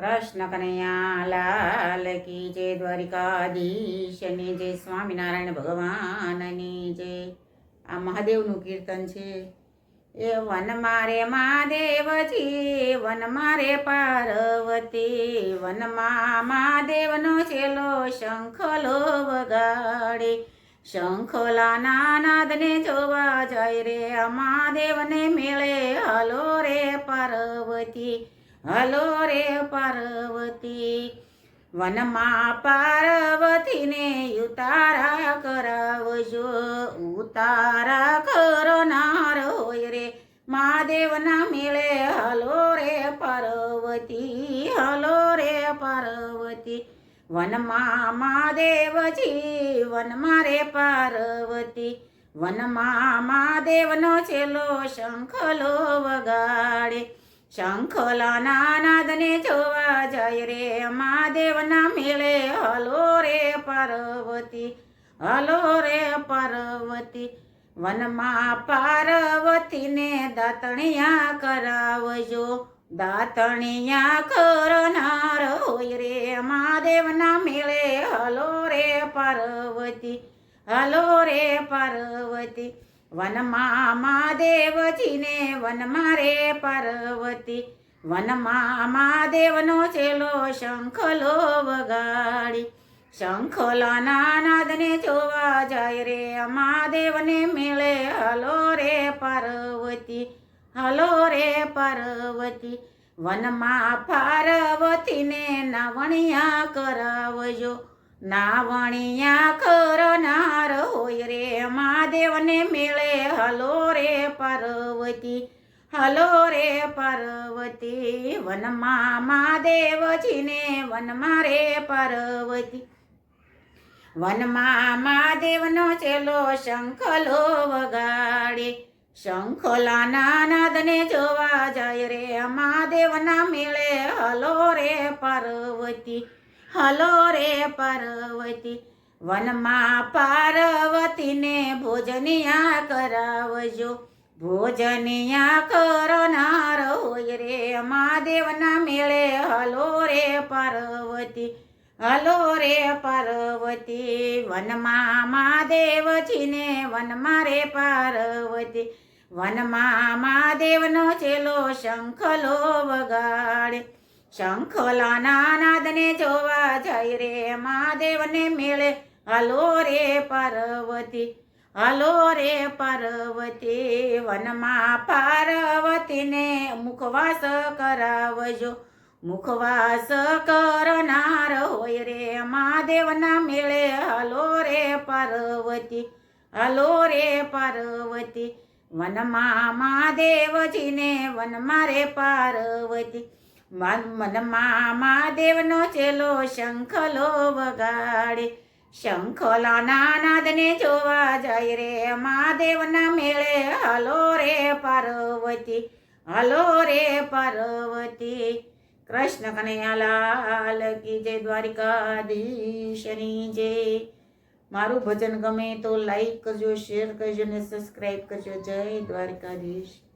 કૃષ્ણ કનૈયા, લાલ કી જય દ્વારિકાધીશની જય સ્વામિનારાયણ ભગવાનની જય. આ મહાદેવનું કીર્તન છે. એ વન મારે મહાદેવજી, વન મારે પાર્વતી વનમાં મહાદેવનો છેલ્લો શંખલો વગાડે શંખલા નાદને જોવા જાય રે મહાદેવને મેળે હલો રે પાર્વતી. હલો રે પાર્વતી. વનમાં પાર્વતીને ઉતારા કરાવજો. ઉતારા કરનાર રે. મહાદેવના મેળે હલો રે પાર્વતી, હલો રે પાર્વતી. વનમાં મહાદેવજી, વનમાં રે પાર્વતી. વનમાં મહાદેવનો છેલ્લો શંખલો વગાડે. શંખલાના નાદને જોવા જય રે, મહાદેવના મેળે હલો રે પાર્વતી, હલો રે પાર્વતી, વનમાં પાર્વતીને દાતણિયા કરાવજો, દાતણિયા કરનાર હોય રે, મહાદેવના મેળે હલો રે પાર્વતી, હલો રે પાર્વતી. વનમાં મહાદેવજીને વનમાં રે પાર્વતી. વનમાં મહાદેવનો છેલ્લો શંખલો વગાડી. શંખલાના નાદને જોવા જાય રે મહાદેવને મેળે. હલો રે પાર્વતી, હલો રે પાર્વતી. વનમાં પાર્વતીને નવણિયા કરાવજો. નાવણિયા કરનાર હોય રે, મહાદેવને મેળે. હલો રે પાર્વતી, હલો રે પાર્વતી, વનમાં મહાદેવજીને વનમાં રે પાર્વતી. વનમાં મહાદેવનો ચેલો શંખલો વગાડે. શંખલા નાદને જોવા જાય રે, મહાદેવના મેળે. હલો રે પાર્વતી હલો રે પાર્વતી, વનમાં પાર્વતીને ભોજનિયા કરાવજો. ભોજનિયા કરનાર હોય રે મહાદેવના મેળે. હલો રે પાર્વતી, હલો રે પાર્વતી, વનમાં મહાદેવજીને વનમાં રે પાર્વતી, વનમાં મહાદેવનો ચેલો શંખલો વગાડે. શંખલાના નાદને જોવા જાય રે મહાદેવને મેળે. હલો રે પાર્વતી, હલો રે પાર્વતી, વનમાં પાર્વતીને મુખવાસ કરાવજો. મુખવાસ કરનાર હોય રે મહાદેવના મેળે. હલો રે પાર્વતી, હલો રે પાર્વતી, વનમાં મહાદેવજીને વનમાં રે પાર્વતી. મનમાં મહાદેવનો ચેલો શંખલો વગાડે. શંખલાના નાદને જોવા જાય રે, મહાદેવના મેળે. હલો રે પાર્વતી, હલો રે પાર્વતી. કૃષ્ણ કનૈયાલાલ કી જય દ્વારિકાધીશની જય. મારું ભજન ગમે તો લાઈક કરજો શેર કરજો ને સબસ્ક્રાઈબ કરજો. જય દ્વારિકાધીશ.